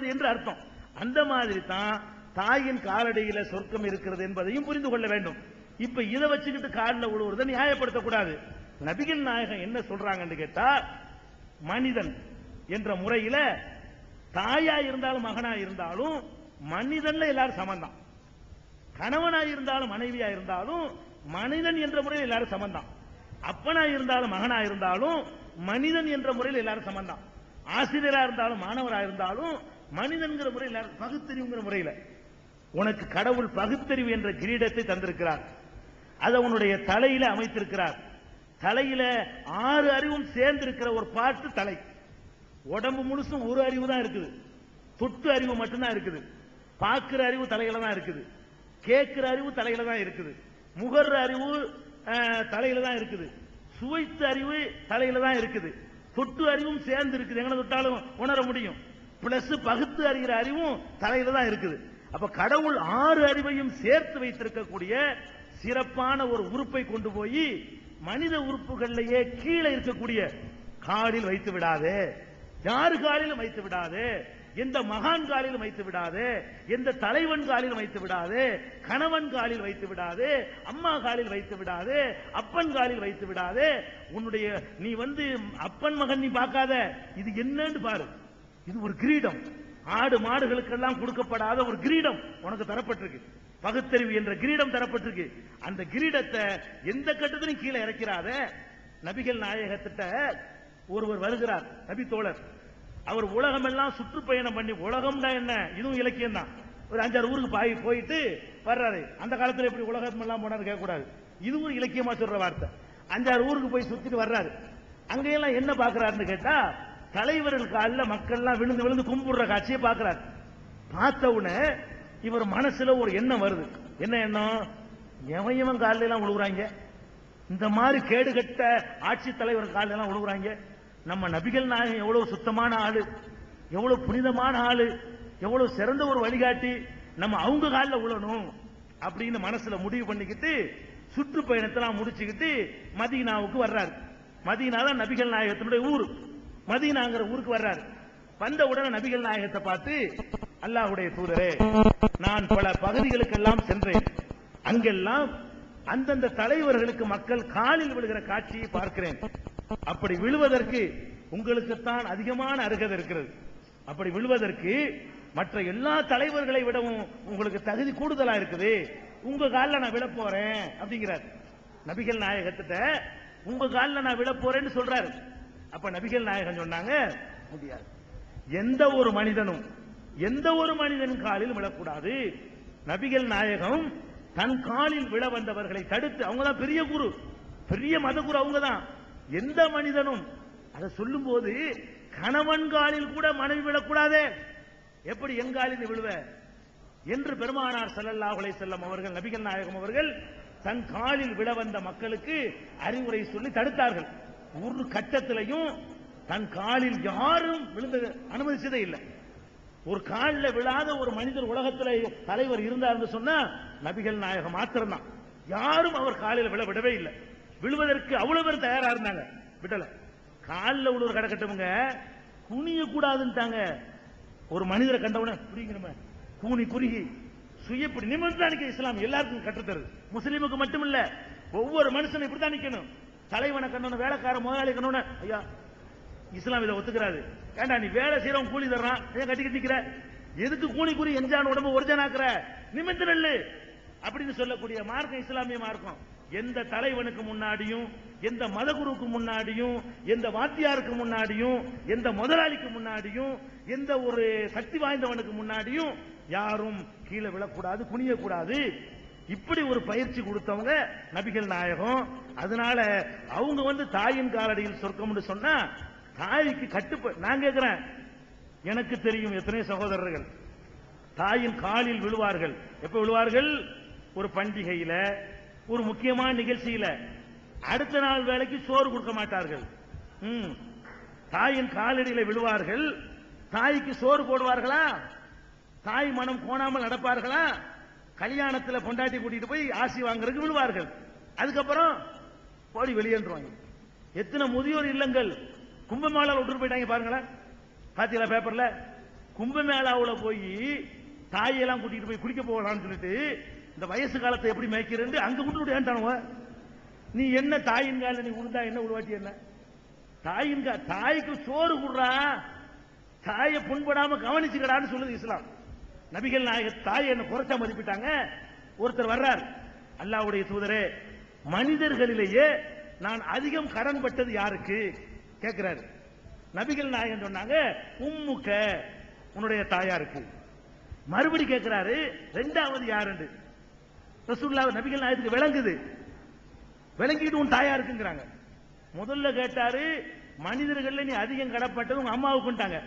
என்பது என்று அர்த்தம். அந்த மாதிரி தான் தாயின் காலடியில சொர்க்கம் இருக்கிறது என்பதையும் புரிந்து கொள்ள வேண்டும். இப்ப இதை வச்சுக்கிட்டு காலில் விழுவுறதை நியாயப்படுத்தக்கூடாது. நபிகள் நாயகம் என்ன சொல்றாங்கன்னு கேட்டா மனிதன் என்ற முறையில தாயா இருந்தாலும் மகனா இருந்தாலும் மனிதன்ல எல்லாரும் சமந்தான். கணவனா இருந்தாலும் மனைவியா இருந்தாலும் மனிதன் என்ற முறையில் எல்லாரும் சமந்தான். அப்பனா இருந்தாலும் மகனா இருந்தாலும் மனிதன் என்ற முறையில் எல்லாரும் சமந்தான். ஆசிரியரா இருந்தாலும் மாணவரா இருந்தாலும் மனிதன்கிற முறையில் பகுத்தறிவுங்கிற முறையில். உனக்கு கடவுள் பகுத்தறிவு என்ற கிரீடத்தை தந்திருக்கிறார். அதை உன்னுடைய தலையில அமைத்திருக்கிறார். தலையில ஆறு அறிவும் சேர்ந்திருக்கிற ஒரு பாட்டு தலை. உடம்பு முழுசும் ஒரு அறிவு தான் இருக்குது. தொட்டு அறிவு மட்டும்தான் இருக்குது. பார்க்குற அறிவு தலையில தான் இருக்குது. கேட்குற அறிவு தலையில தான் இருக்குது. முகர்ற அறிவு தலையில தான் இருக்குது. சுவைத்த அறிவு தலையில தான் இருக்குது. தொட்டு அறிவும் சேர்ந்து இருக்குது எங்களை தொட்டாலும் உணர முடியும். பிளஸ் பகுத்து அறிகிற அறிவும் தலையில தான் இருக்குது. அப்ப கடவுள் ஆறு அறிவையும் சேர்த்து வைத்திருக்கக்கூடிய சிறப்பான ஒரு உறுப்பை கொண்டு போய் மனித உறுப்புகள்லயே கீழே இருக்கக்கூடிய காலில் வைத்து விடாதே. யாரு காலிலும் வைத்து விடாதே? எந்த மகான் காலிலும் வைத்து விடாதே? எந்த தலைவன் காலிலும் வைத்து விடாதே? கணவன் காலில் வைத்து விடாதே? அம்மா காலில் வைத்து விடாதே? அப்பன் காலில் வைத்து விடாதே? உன்னுடைய நீ வந்து அப்பன் மகன் நீ பார்க்காத. இது என்னன்னு பாரு. இது ஒரு கிரீடம். ஆடு மாடுகளுக்கெல்லாம் கொடுக்கப்படாத ஒரு கிரீடம் உனக்கு தரப்பட்டிருக்கு. பகுத்தறிவு என்ற கிரீடம் தரப்பட்டிருக்கு. அந்த கிரீடத்தை எந்த கட்டத்திலும் கீழே இறக்கிறாத. நபிகள் நாயகத்திட்ட ஒருவர் வருகிறார் நபி தோழர். அவர் உலகமெல்லாம் சுற்றுப்பயணம் பண்ணி உலகம்னா என்ன? இதுவும் இலக்கியம் தான் ஒரு அஞ்சாறு ஊருக்கு பாய் போயிட்டு வர்றாரு. அந்த காலத்தில் எப்படி உலகம் எல்லாம் போனாரு கேட்கக்கூடாது. இதுவும் இலக்கியமா சொல்ற வார்த்தை. அஞ்சாறு ஊருக்கு போய் சுத்திட்டு வர்றாரு. அங்கெல்லாம் என்ன பாக்குறாருன்னு கேட்டா தலைவர்கள் காலில் மக்கள்லாம் விழுந்து விழுந்து கும்பிடுற காட்சியை பார்க்கிறார். பார்த்த உடனே இவர் மனசுல ஒரு எண்ணம் வருது. என்ன எண்ணம்? எவன் இவன் காலில எல்லாம் விழுகுறாங்க இந்த மாதிரி கேடுகட்ட ஆட்சி தலைவர் காலில எல்லாம் விழுகுறாங்க நம்ம நபிகள் நாயகம் எவ்வளவு சுத்தமான ஆளு? எவ்வளவு புனிதமான ஆளு? எவ்வளவு சிறந்த ஒரு வழிகாட்டி? நம்ம அவங்க காலில் விழணும் அப்படின்னு மனசுல முடிவு பண்ணிக்கிட்டு சுற்றுப்பயணத்தெல்லாம் முடிச்சுக்கிட்டு மதீனாவுக்கு வர்றாரு. மதீனா தான் நபிகள் நாயகத்தினுடைய ஊர். மதீனாங்கிற ஊருக்கு வர்றாரு. வந்த உடனே நபிகள் நாயகத்தை பார்த்து அல்லாஹுடைய தூதரே நான் பல பகுதிகளுக்கெல்லாம் சென்றேன். அங்கெல்லாம் அந்தந்த தலைவர்களுக்கு மக்கள் காலில் விழுகிற காட்சியை பார்க்கிறேன். அப்படி விழுவதற்கு உங்களுக்குத்தான் அதிகமான அருகதை இருக்கிறது. அப்படி விழுவதற்கு மற்ற எல்லா தலைவர்களை விடவும் உங்களுக்கு தகுதி கூடுதலா இருக்குது. உங்க காலில் நான் விழ போறேன் அப்படிங்கிறார். நபிகள் நாயகத்திட்ட உங்க காலில் நான் விழ போறேன்னு சொல்றாரு. அப்ப நபிகள் நாயகம் சொன்னாங்க முடியாது. எந்த ஒரு மனிதனும் எந்த ஒரு மனிதன் காலில் விழக்கூடாது. நபிகள் நாயகம் தன் காலில் விழ வந்தவர்களை தடுத்து அவங்க தான் பெரிய குரு பெரிய மத குரு அவங்க தான் எந்த மனிதனும் அதை சொல்லும் போது கணவன் காலில் கூட மனைவி விழக்கூடாதே. எப்படி என் காலில் விழுவ? என்று பெருமானார் ஸல்லல்லாஹு அலைஹி வஸல்லம் அவர்கள் நபிகள் நாயகம் அவர்கள் தன் காலில் விழ வந்த மக்களுக்கு அறிவுரை சொல்லி தடுத்தார்கள். ஒரு கட்டத்திலையும் தன் காலில் யாரும் விழுந்த அனுமதிச்சதே இல்லை. ஒரு காலில் விழாத ஒரு மனிதர் உலகத்துல தலைவர் இருந்தார் சொன்னா நபிகள் நாயகம் மாத்திரம்தான். யாரும் அவர் காலில் விழ விடவே இல்லை. விழுவதற்கு அவ்வளவு பேர் தயாரா இருந்தாங்க. விடல. காலில் விழுவர் கிடக்கட்டவங்க குனிய கூடாதுன்ட்டாங்க. ஒரு மனிதரை கண்டவுடனே புரியுங்க கூனி குறுகி சுயப்படி நிமிர்ந்து தான் நிக்க இஸ்லாம் எல்லாருக்கும் கற்றுத்தருது. முஸ்லீமுக்கு மட்டுமில்ல ஒவ்வொரு மனுஷனும் இப்படித்தான் நிக்கணும். தலைவனை கண்ணு வேலைக்கார முதலாளி கண்ணு ஐயா இஸ்லாம் இதை ஒத்துக்கிறாரு. ஏண்டா நீ வேலை செய்யறவன் கூலி தர்றான் ஏன் கட்டிக்கிட்டு நிக்கிற? எதுக்கு கூலி கூலி எஞ்சான் உடம்பு ஒரிஜனாக்குற? நிமித்து நெல்லு. அப்படின்னு சொல்லக்கூடிய மார்க்கம் இஸ்லாமிய மார்க்கம் எந்த தலைவனுக்கு முன்னாடியும் எந்த மதகுருவுக்கு முன்னாடியும் எந்த வாத்தியாருக்கு முன்னாடியும் எந்த முதலாளிக்கு முன்னாடியும் எந்த ஒரு சக்தி வாய்ந்தவனுக்கு முன்னாடியும் யாரும் கீழே விழக்கூடாது குனியக்கூடாது. இப்படி ஒரு பயிற்சி கொடுத்தவங்க நபிகள் நாயகம். அதனால அவங்க வந்து தாயின் காலடியில் சொர்க்கம்னு சொன்னா தாய்க்கு கட்டுப்ப நான் கேட்கிறேன் எனக்கு தெரியும் எத்தனை சகோதரர்கள். தாயின் காலில் விழுவார்கள். எப்ப விழுவார்கள்? ஒரு பண்டிகையில ஒரு முக்கியமான நிகழ்ச்சியில. அடுத்த நாள் வேலைக்கு சோறு கொடுக்க மாட்டார்கள். ம். தாயின் காலடியில விழுவார்கள். தாய்க்கு சோறு போடுவார்களா? தாய் மனம் கோணாமல் நடப்பார்களா? கல்யாணத்துல பொண்டாட்டி கூட்டிட்டு போய் ஆசி வாங்குறதுக்கு விழுவார்கள். அதுக்கப்புறம் போடி வெளியேற்றுவாங்க எத்தனை முதியோர் இல்லங்கள் கும்பமேளாவில் விட்டுட்டு போயிட்டாங்க பாருங்களேன். பாத்தீங்களா பேப்பர்ல கும்பமேளாவில் போய் தாயெல்லாம் கூட்டிட்டு போய் குளிக்க போகலாம்னு சொல்லிட்டு இந்த வயசு காலத்தை எப்படி மேய்க்கிறேன்னு அங்க கொண்டு விட்டு ஏன்ட்டானுவ நீ என்ன தாயின் கால நீ உழுந்தா என்ன உருவாட்டி என்ன? தாயின் கா தாய்க்கு சோறு கொடுறா. தாயை புண்படாம கவனிச்சுக்கடான்னு சொல்லுது இஸ்லாம். நபிகள் நாயக தாய் என்ன குறைச்சா மதிப்பிட்டாங்க. ஒருத்தர் வர்றார். அல்லாவுடைய தூதரே மனிதர்களிலேயே நான் அதிகம் கடன் பட்டது யாருக்கு? கேட்கிறாரு நபிகள் நாயகன் சொன்னாங்க உம்முக்க உன்னுடைய தாயாருக்கு. மறுபடி கேட்கிறாரு ரெண்டாவது யாருண்டு? ரசூல்லா நபிகள் நாயகத்துக்கு விளங்குது. விளங்கிட்டு உன் தாயா இருக்குங்கிறாங்க முதல்ல கேட்டாரு மனிதர்கள் நீ அதிகம் கடப்பட்டது உங்க அம்மாவுக்குட்டாங்க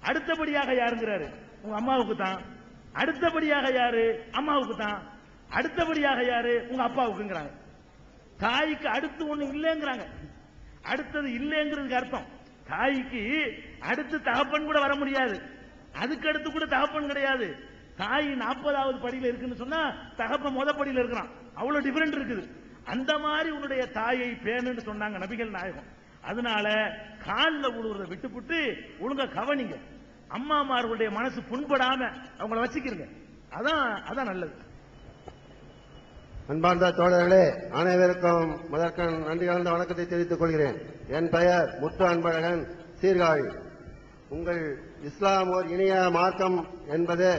அடுத்தபடியாக யாருங்கிறாரு? உங்க அம்மாவுக்கு தான் அடுத்தபடியாக யாரு? அம்மாவுக்கு தான் அடுத்தபடியாக யாரு? உங்க அப்பாவுக்குங்கிறாங்க. தாய்க்கு அடுத்து ஒண்ணு இல்லைங்கிறாங்க. அடுத்தது இல்லைங்கிறதுக்கு அர்த்தம். தாய்க்கு அடுத்து தகப்பன் கூட வர முடியாது. அதுக்கு அடுத்து கூட தகப்பன் கிடையாது. தாய் நாற்பதாவது படியில இருக்குன்னு சொன்னா தகப்பன் முத படியில இருக்கிறான். அவ்வளவு டிஃபரெண்ட் இருக்குது. அந்த மாதிரி உன்னுடைய தாயை பேணுன்னு சொன்னாங்க நபிகள் நாயகம். அதனால காலில் விழுவுறதை விட்டுப்புட்டு ஒழுங்க கவனிங்க. அம்மாமார்களுடைய மனசு புண்படாம அவங்கள வச்சுக்கிறங்க அதான் அதான் நல்லது. அன்பார்ந்த தோழர்களே அனைவருக்கும் முதற்கண் நன்றி கலந்த வணக்கத்தை தெரிவித்துக் கொள்கிறேன். என் பெயர் முத்து அன்பழகன் சீர்காழி. உங்கள் இஸ்லாம் ஓர் இணைய மார்க்கம் என்பது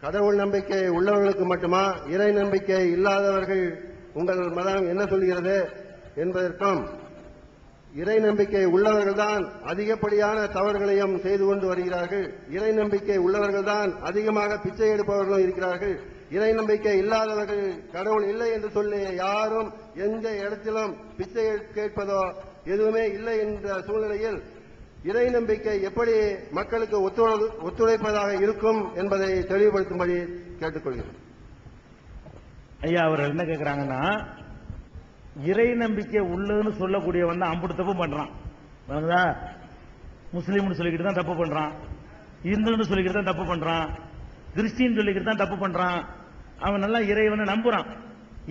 கடவுள் நம்பிக்கை உள்ளவர்களுக்கு மட்டுமா இறை நம்பிக்கை இல்லாதவர்கள் உங்கள் மதம் என்ன சொல்கிறது என்பதற்கும் இறை நம்பிக்கை உள்ளவர்கள்தான் அதிகப்படியான தவறுகளையும் செய்து கொண்டு வருகிறார்கள். இறை நம்பிக்கை உள்ளவர்கள்தான் அதிகமாக பிச்சை எடுப்பவர்களும் இருக்கிறார்கள். இறை நம்பிக்கை இல்லாதவர்கள் கடவுள் இல்லை என்று சொல்லி யாரும் எந்த இடத்திலும் பிச்சை கேட்பதோ எதுவுமே இல்லை என்ற சூழ்நிலையில் இறை நம்பிக்கை எப்படி மக்களுக்கு ஒத்துழை- ஒத்துழைப்பதாக இருக்கும் என்பதை தெளிவுபடுத்தும்படி கேட்டுக்கொள்கிறேன். ஐயா அவர் என்ன கேட்கிறாங்கன்னா இறை நம்பிக்கை உள்ளதுன்னு சொல்லக்கூடியவன் தான் அம்புட்டு தப்பு பண்றான். விளங்குதா முஸ்லீம்னு சொல்லிக்கிட்டு தான் தப்பு பண்றான். இந்துன்னு சொல்லிக்கிட்டு தான் தப்பு பண்றான். கிறிஸ்டின் சொல்லிக்கிட்டு தான் தப்பு பண்றான். அவன் நல்லா இறைவனை நம்புறான்.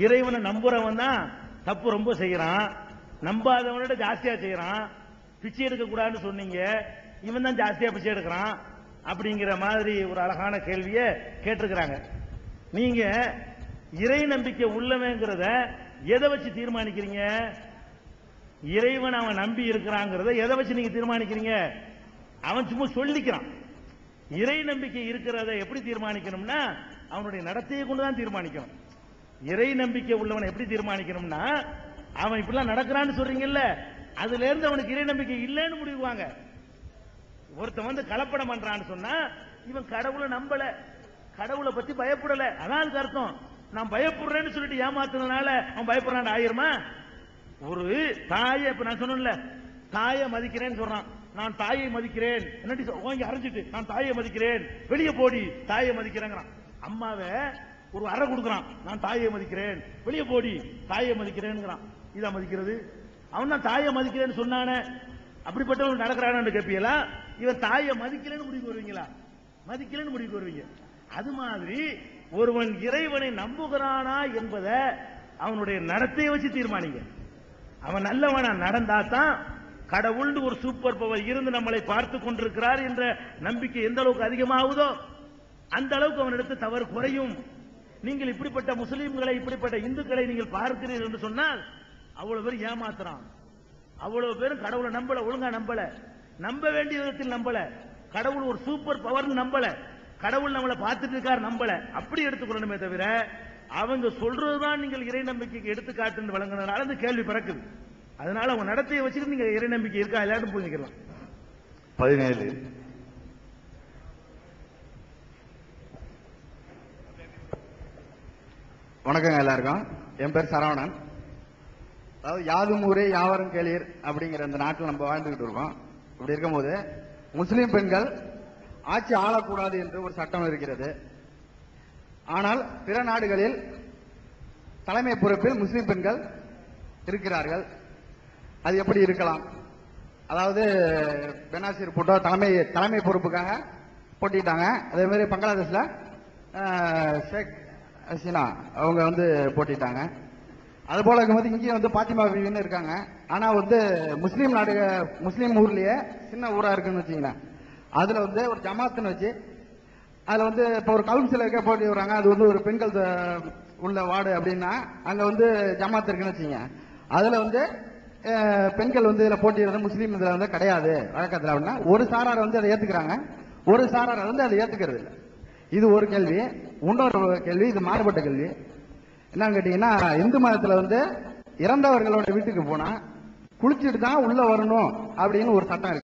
இறைவனை நம்புறவன் தான் தப்பு ரொம்ப செய்யறான். நம்பாதவனோட ஜாஸ்தியா செய்யறான். பிச்சை எடுக்க கூடாதுன்னு சொன்னீங்க. இவன் தான் ஜாஸ்தியா பிச்சை எடுக்கிறான். அப்படிங்கிற மாதிரி ஒரு அழகான கேள்வியை கேட்டிருக்கிறாங்க. நீங்க இறை நம்பிக்கை உள்ளவங்கிறத எதை வச்சு தீர்மானிக்கிறீங்க? இறைவன் அவன் நம்பி இருக்கிறாங்கிறத எதை வச்சு நீங்க தீர்மானிக்கிறீங்க? அவன் சும்மா சொல்லிக்கிறான். இறை நம்பிக்கை இருக்கிறத எப்படி தீர்மானிக்கணும்னா அவனுடைய நடத்தையை கொண்டு தான் தீர்மானிக்கணும். இறை நம்பிக்கை உள்ளவனை எப்படி தீர்மானிக்கணும்னா அவன் இப்படிலாம் நடக்கிறான்னு சொல்றீங்கல்ல அதுல இருந்து அவனுக்கு இறை நம்பிக்கை இல்லைன்னு முடிவுவாங்க. ஒருத்தன் வந்து கலப்படம் பண்றான்னு சொன்னா இவன் கடவுளை நம்பல கடவுளை பத்தி பயப்படல. அதான் அதுக்கு அர்த்தம். நான் பயப்படுறேன்னு சொல்லிட்டு ஏமாத்துனதுனால அவன் பயப்படுறான் ஆயிருமா? ஒரு தாயை இப்ப நான் சொன்னேன்ல தாயை மதிக்கிறேன்னு சொல்றான். நான் தாயை மதிக்கிறேன். என்னடி சொ- அரைஞ்சிட்டு நான் தாயை மதிக்கிறேன். வெளியே போடி தாயை மதிக்கிறேங்கிறான். அம்மாவை ஒரு அறை கொடுக்குறான். நான் தாயை மதிக்கிறேன். வெளியே போடி தாயை மதிக்கிறேன்ங்கிறான். இதா மதிக்கிறது? அவன் தான் தாயை மதிக்கிறேன்னு சொன்னானே. அப்படிப்பட்டவன் நடக்கிறான்னு கேட்பீங்களா இவன் தாயை மதிக்கலன்னு முடிவுக்கு வருவீங்களா? மதிக்கலன்னு முடிவுக்கு வருவீங்க. அது மாதிரி ஒருவன் இறைவனை நம்புகிறானா என்பதை அவனுடைய நடத்தையை வச்சு தீர்மானிங்க. அவன் நல்லவனா நடந்தா தான் கடவுள்னு ஒரு சூப்பர் பவர் இருந்து நம்மளை பார்த்து கொண்டிருக்கிறார் என்ற நம்பிக்கை எந்த அளவுக்கு அதிகமாகுதோ அந்த அளவுக்கு அவனிடத்து தவறு குறையும். நீங்கள் இப்படிப்பட்ட முஸ்லீம்களை இப்படிப்பட்ட இந்துக்களை நீங்கள் பார்க்கிறீர்கள் என்று சொன்னால் அவ்வளவு பேர் ஏமாத்துறான். அவ்வளவு பேரும் கடவுளை நம்பல ஒழுங்கா நம்பல. நம்ப வேண்டிய விதத்தில் நம்பல. கடவுள் ஒரு சூப்பர் பவர் நம்பல. கடவுள் நம்மளை பார்த்துட்டு இருக்கார் நம்பல அப்படி எடுத்துக்கொள்ளணுமே தவிர அவங்க சொல்றதுதான் நீங்கள் இறை நம்பிக்கைக்கு எடுத்துக்காட்டுன்னு வழங்கினால அந்த கேள்வி பிறக்குது. அதனால அவங்க நடத்தையை வச்சுட்டு நீங்க இறை நம்பிக்கை இருக்கா எல்லாரும் புரிஞ்சுக்கலாம் பதினேழு. வணக்கங்க எல்லாருக்கும். என் பேர் சரவணன். அதாவது யாதும் ஊரே யாவரும் கேளீர் அப்படிங்கிற அந்த நாட்டில் நம்ம வாழ்ந்துகிட்டு இருக்கோம். இப்படி இருக்கும்போது முஸ்லீம் பெண்கள் ஆட்சி ஆளக்கூடாது என்று ஒரு சட்டம் இருக்கிறது. ஆனால் பிற நாடுகளில் தலைமை பொறுப்பில் முஸ்லிம் பெண்கள் இருக்கிறார்கள். அது எப்படி இருக்கலாம்? அதாவது பெனாசிர் போட்டோ தலைமை தலைமை பொறுப்புக்காக போட்டிட்டாங்க. அதே மாதிரி பங்களாதேஷில் ஷேக் ஹசீனா அவங்க வந்து போட்டிட்டாங்க. அது போல இருக்கும்போது இங்கேயும் வந்து பாத்திமா பிவின்னு இருக்காங்க. ஆனால் வந்து முஸ்லீம் நாடு முஸ்லீம் ஊர்லேயே சின்ன ஊராக இருக்குன்னு வச்சுங்களேன் அதில் வந்து ஒரு ஜமாத்துன்னு வச்சு அதில் வந்து இப்போ ஒரு கவுன்சிலருக்கே போட்டி வர்றாங்க அது வந்து ஒரு பெண்கள் உள்ள வார்டு அப்படின்னா அங்கே வந்து ஜமாத் இருக்குன்னு வச்சுங்க அதில் வந்து பெண்கள் வந்து இதில் போட்டியிடுறது முஸ்லீம் இதில் வந்து கிடையாது. வழக்கத்தில் அப்படின்னா ஒரு சாரார் வந்து அதை ஏற்றுக்கிறாங்க ஒரு சாரார் வந்து அதை ஏற்றுக்கிறது இல்லை. இது ஒரு கேள்வி. இன்னொரு கேள்வி இது மாறுபட்ட கேள்வி. என்னன்னு கேட்டிங்கன்னா இந்து மதத்தில் வந்து இறந்தவர்களோட வீட்டுக்கு போனால் குளிச்சுட்டு தான் உள்ளே வரணும் அப்படின்னு ஒரு சட்டம் இருக்கு.